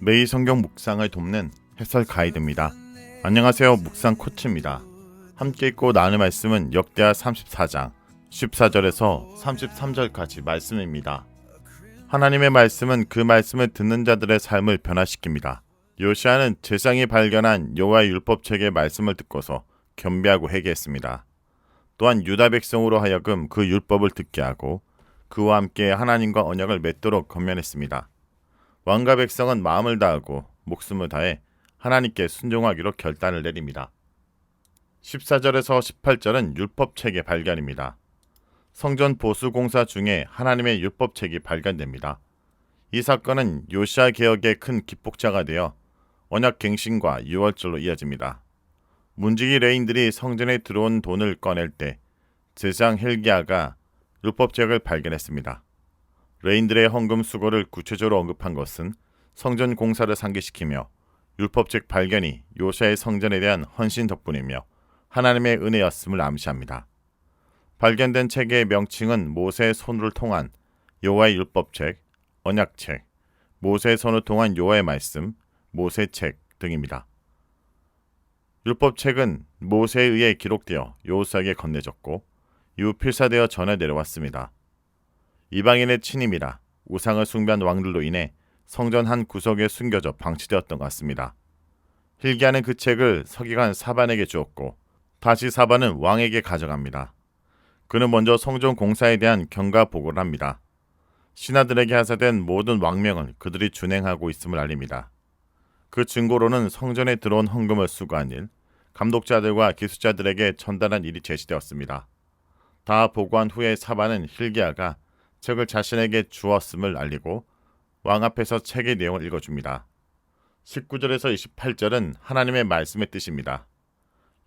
매일 성경 묵상을 돕는 해설 가이드입니다. 안녕하세요. 묵상 코치입니다. 함께 읽고 나눌 말씀은 역대하 34장 14절에서 33절까지 말씀입니다. 하나님의 말씀은 그 말씀을 듣는 자들의 삶을 변화시킵니다. 요시아는 제상이 발견한 여호와의 율법책의 말씀을 듣고서 겸비하고 회개했습니다. 또한 유다 백성으로 하여금 그 율법을 듣게 하고 그와 함께 하나님과 언약을 맺도록 건면했습니다. 왕과 백성은 마음을 다하고 목숨을 다해 하나님께 순종하기로 결단을 내립니다. 14절에서 18절은 율법책의 발견입니다. 성전 보수 공사 중에 하나님의 율법책이 발견됩니다. 이 사건은 요시아 개혁의 큰 기폭자가 되어 언약 갱신과 유월절로 이어집니다. 문지기 레인들이 성전에 들어온 돈을 꺼낼 때 제장 헬기야가 율법책을 발견했습니다. 레인들의 헌금 수고를 구체적으로 언급한 것은 성전 공사를 상기시키며 율법책 발견이 요시아의 성전에 대한 헌신 덕분이며 하나님의 은혜였음을 암시합니다. 발견된 책의 명칭은 모세의 손을 통한 여호와의 율법책, 언약책, 모세의 손을 통한 여호와의 말씀, 모세책 등입니다. 율법책은 모세에 의해 기록되어 여호수아에게 건네졌고 이후 필사되어 전해 내려왔습니다. 이방인의 침입이라 우상을 숭배한 왕들로 인해 성전 한 구석에 숨겨져 방치되었던 것 같습니다. hil기야는 그 책을 서기관 사반에게 주었고 다시 사반은 왕에게 가져갑니다. 그는 먼저 성전 공사에 대한 경과 보고를 합니다. 신하들에게 하사된 모든 왕명을 그들이 준행하고 있음을 알립니다. 그 증거로는 성전에 들어온 헌금을 수거한 일, 감독자들과 기수자들에게 전달한 일이 제시되었습니다. 다 보고한 후에 사반은 hil기야가 책을 자신에게 주었음을 알리고 왕 앞에서 책의 내용을 읽어줍니다. 19절에서 28절은 하나님의 말씀의 뜻입니다.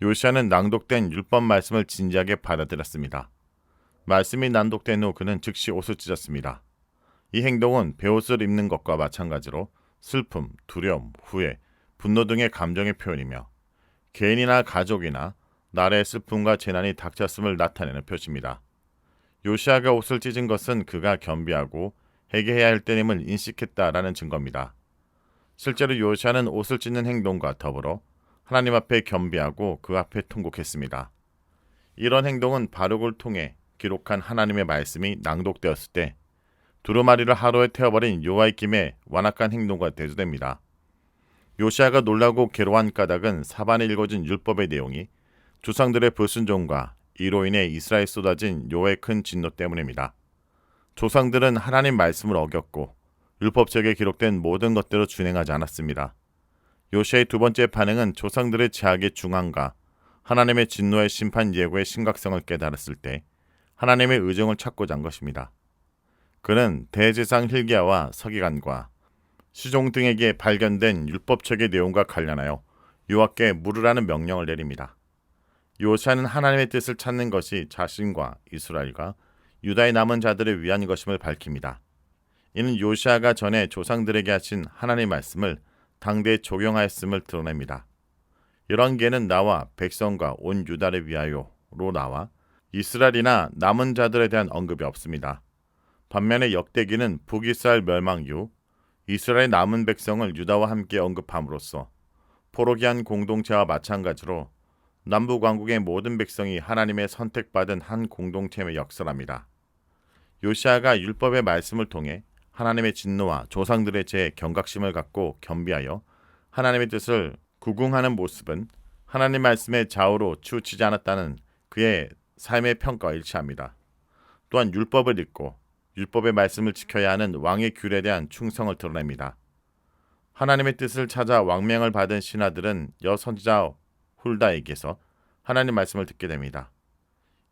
요시아는 낭독된 율법 말씀을 진지하게 받아들였습니다. 말씀이 낭독된 후 그는 즉시 옷을 찢었습니다. 이 행동은 베옷을 입는 것과 마찬가지로 슬픔, 두려움, 후회, 분노 등의 감정의 표현이며 개인이나 가족이나 나라의 슬픔과 재난이 닥쳤음을 나타내는 표시입니다. 요시아가 옷을 찢은 것은 그가 겸비하고 회개해야 할 때임을 인식했다라는 증거입니다. 실제로 요시아는 옷을 찢는 행동과 더불어 하나님 앞에 겸비하고 그 앞에 통곡했습니다. 이런 행동은 바룩을 통해 기록한 하나님의 말씀이 낭독되었을 때 두루마리를 하루에 태워버린 요아이김의 완악한 행동과 대조됩니다. 요시아가 놀라고 괴로워한 까닭은 사반에 읽어진 율법의 내용이 조상들의 불순종과 이로 인해 이스라엘 쏟아진 요의 큰 진노 때문입니다. 조상들은 하나님 말씀을 어겼고 율법책에 기록된 모든 것대로 준행하지 않았습니다. 요시아의 두 번째 반응은 조상들의 제약의 중앙과 하나님의 진노의 심판 예고의 심각성을 깨달았을 때 하나님의 의정을 찾고자 한 것입니다. 그는 대제상 힐기야와 서기관과 시종 등에게 발견된 율법책의 내용과 관련하여 요하께 물으라는 명령을 내립니다. 요시아는 하나님의 뜻을 찾는 것이 자신과 이스라엘과 유다의 남은 자들을 위한 것임을 밝힙니다. 이는 요시아가 전에 조상들에게 하신 하나님의 말씀을 당대에 적용하였음을 드러냅니다. 열왕기에는 나와 백성과 온 유다를 위하여로 나와 이스라엘이나 남은 자들에 대한 언급이 없습니다. 반면에 역대기는 북이스라엘 멸망 이후 이스라엘 남은 백성을 유다와 함께 언급함으로써 포로기한 공동체와 마찬가지로 남북 왕국의 모든 백성이 하나님의 선택받은 한 공동체임을 역설합니다. 요시아가 율법의 말씀을 통해 하나님의 진노와 조상들의 죄에 경각심을 갖고 겸비하여 하나님의 뜻을 구궁하는 모습은 하나님 말씀의 좌우로 치우치지 않았다는 그의 삶의 평가와 일치합니다. 또한 율법을 읽고 율법의 말씀을 지켜야 하는 왕의 귤에 대한 충성을 드러냅니다. 하나님의 뜻을 찾아 왕명을 받은 신하들은 여선지자 훌다에게서 하나님 말씀을 듣게 됩니다.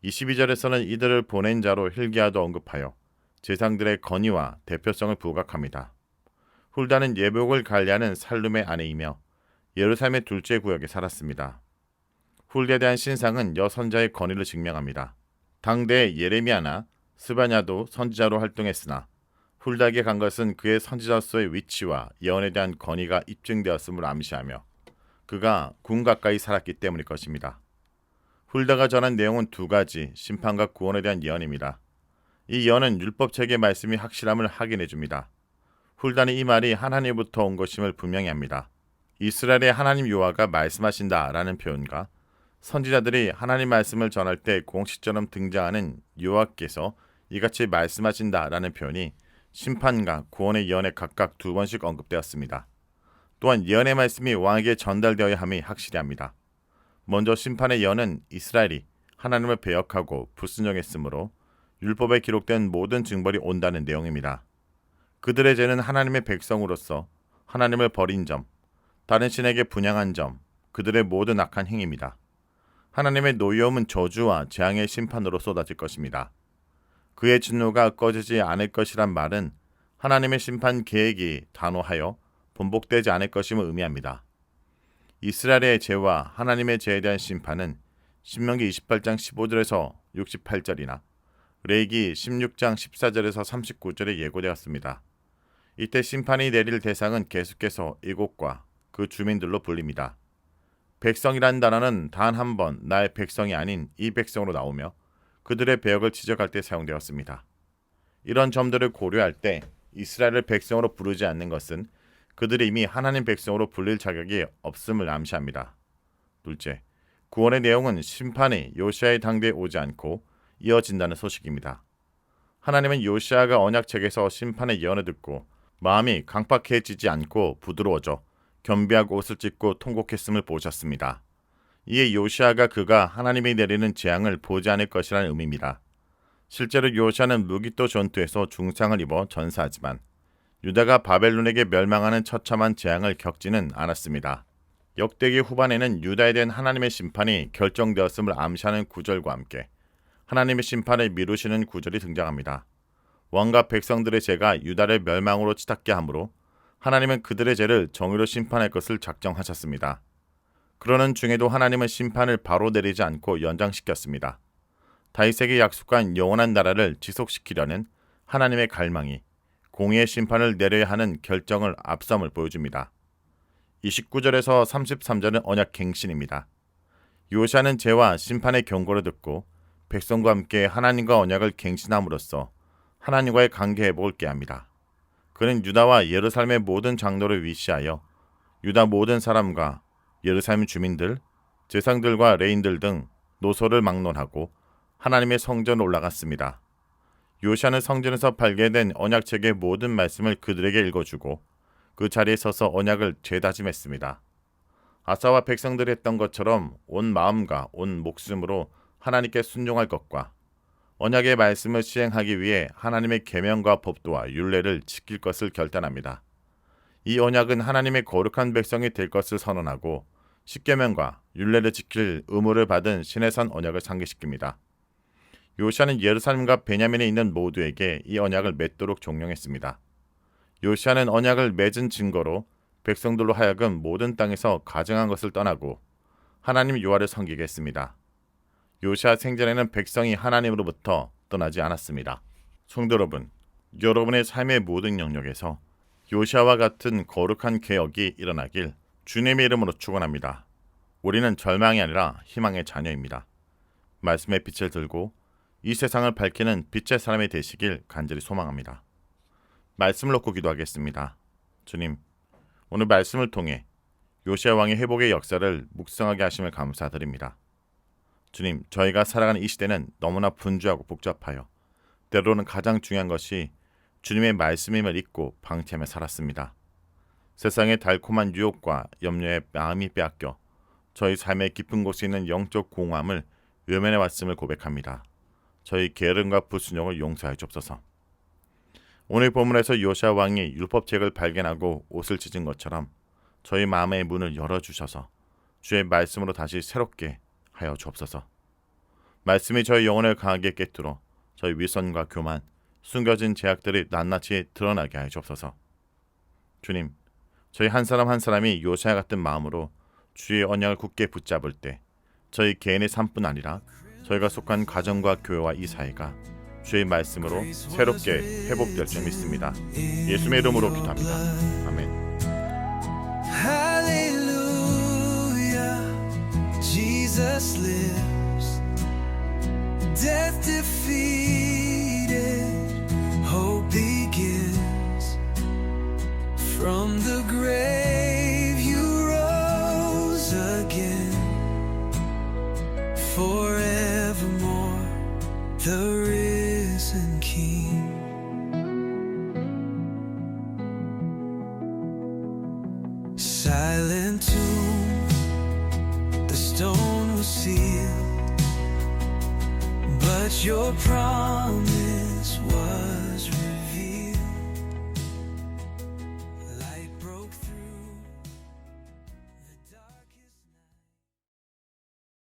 22절에서는 이들을 보낸 자로 힐기야도 언급하여 제상들의 건의와 대표성을 부각합니다. 훌다는 예복을 관리하는 살룸의 아내이며 예루살렘의 둘째 구역에 살았습니다. 훌다에 대한 신상은 여선자의 건의를 증명합니다. 당대 예레미야나 스바냐도 선지자로 활동했으나 훌다에게 간 것은 그의 선지자로서의 위치와 예언에 대한 건의가 입증되었음을 암시하며 그가 군 가까이 살았기 때문일 것입니다. 훌다가 전한 내용은 두 가지 심판과 구원에 대한 예언입니다. 이 예언은 율법 책의 말씀이 확실함을 확인해 줍니다. 훌단이 이 말이 하나님부터 온 것임을 분명히 합니다. 이스라엘의 하나님 요하가 말씀하신다라는 표현과 선지자들이 하나님 말씀을 전할 때 공식처럼 등장하는 요하께서 이같이 말씀하신다라는 표현이 심판과 구원의 예언에 각각 두 번씩 언급되었습니다. 또한 예언의 말씀이 왕에게 전달되어야 함이 확실히 합니다. 먼저 심판의 예언은 이스라엘이 하나님을 배역하고 불순종했으므로 율법에 기록된 모든 징벌이 온다는 내용입니다. 그들의 죄는 하나님의 백성으로서 하나님을 버린 점, 다른 신에게 분양한 점, 그들의 모든 악한 행위입니다. 하나님의 노여움은 저주와 재앙의 심판으로 쏟아질 것입니다. 그의 진노가 꺼지지 않을 것이란 말은 하나님의 심판 계획이 단호하여 번복되지 않을 것임을 의미합니다. 이스라엘의 죄와 하나님의 죄에 대한 심판은 신명기 28장 15절에서 68절이나 레이기 16장 14절에서 39절에 예고되었습니다. 이때 심판이 내릴 대상은 계속해서 이곳과 그 주민들로 불립니다. 백성이란 단어는 단 한 번 나의 백성이 아닌 이 백성으로 나오며 그들의 배역을 지적할 때 사용되었습니다. 이런 점들을 고려할 때 이스라엘을 백성으로 부르지 않는 것은 그들이 이미 하나님 백성으로 불릴 자격이 없음을 암시합니다. 둘째, 구원의 내용은 심판이 요시아의 당대에 오지 않고 이어진다는 소식입니다. 하나님은 요시아가 언약책에서 심판의 예언을 듣고 마음이 강팍해지지 않고 부드러워져 겸비하고 옷을 찢고 통곡했음을 보셨습니다. 이에 요시아가 그가 하나님이 내리는 재앙을 보지 않을 것이라는 의미입니다. 실제로 요시아는 무기토 전투에서 중상을 입어 전사하지만 유다가 바벨론에게 멸망하는 처참한 재앙을 겪지는 않았습니다. 역대기 후반에는 유다에 대한 하나님의 심판이 결정되었음을 암시하는 구절과 함께 하나님의 심판을 미루시는 구절이 등장합니다. 왕과 백성들의 죄가 유다를 멸망으로 치닫게 하므로 하나님은 그들의 죄를 정의로 심판할 것을 작정하셨습니다. 그러는 중에도 하나님은 심판을 바로 내리지 않고 연장시켰습니다. 다윗에게 약속한 영원한 나라를 지속시키려는 하나님의 갈망이 공의의 심판을 내려야 하는 결정을 앞섬을 보여줍니다. 29절에서 33절은 언약 갱신입니다. 요시아는 죄와 심판의 경고를 듣고 백성과 함께 하나님과 언약을 갱신함으로써 하나님과의 관계 회복을 깨합니다. 그는 유다와 예루살렘의 모든 장로를 위시하여 유다 모든 사람과 예루살렘 주민들, 제상들과 레인들 등 노소를 막론하고 하나님의 성전 올라갔습니다. 요시아는 성전에서 발견된 언약책의 모든 말씀을 그들에게 읽어주고 그 자리에 서서 언약을 재다짐했습니다. 아사와 백성들이 했던 것처럼 온 마음과 온 목숨으로 하나님께 순종할 것과 언약의 말씀을 시행하기 위해 하나님의 계명과 법도와 율례를 지킬 것을 결단합니다. 이 언약은 하나님의 거룩한 백성이 될 것을 선언하고 십계명과 율례를 지킬 의무를 받은 신의 선 언약을 상기시킵니다. 요시아는 예루살렘과 베냐민에 있는 모두에게 이 언약을 맺도록 종용했습니다. 요시아는 언약을 맺은 증거로 백성들로 하여금 모든 땅에서 가증한 것을 떠나고 하나님 요하를 섬기게 했습니다. 요시아 생전에는 백성이 하나님으로부터 떠나지 않았습니다. 성도 여러분, 여러분의 삶의 모든 영역에서 요시아와 같은 거룩한 개혁이 일어나길 주님의 이름으로 축원합니다. 우리는 절망이 아니라 희망의 자녀입니다. 말씀의 빛을 들고 이 세상을 밝히는 빛의 사람이 되시길 간절히 소망합니다. 말씀을 놓고 기도하겠습니다. 주님, 오늘 말씀을 통해 요시아 왕의 회복의 역사를 묵상하게 하심을 감사드립니다. 주님, 저희가 살아가는 이 시대는 너무나 분주하고 복잡하여 때로는 가장 중요한 것이 주님의 말씀임을 잊고 방치하며 살았습니다. 세상의 달콤한 유혹과 염려에 마음이 빼앗겨 저희 삶의 깊은 곳에 있는 영적 공허함을 외면해 왔음을 고백합니다. 저희 게으름과 불순종을 용서해 주옵소서. 오늘 본문에서 요시아 왕이 율법책을 발견하고 옷을 찢은 것처럼 저희 마음의 문을 열어 주셔서 주의 말씀으로 다시 새롭게 하여 주옵소서. 말씀이 저희 영혼을 강하게 깨뜨려 저희 위선과 교만, 숨겨진 제약들이 낱낱이 드러나게 하여 주옵소서. 주님, 저희 한 사람 한 사람이 요시아 같은 마음으로 주의 언약을 굳게 붙잡을 때 저희 개인의 삶뿐 아니라 저희가 속한 가정과 교회와 이 사회가 주의 말씀으로 새롭게 회복될 줄 믿습니다. 예수의 이름으로 기도합니다. 아멘. Jesus lives, death defeated, Silent tomb, the stone was sealed, but your promise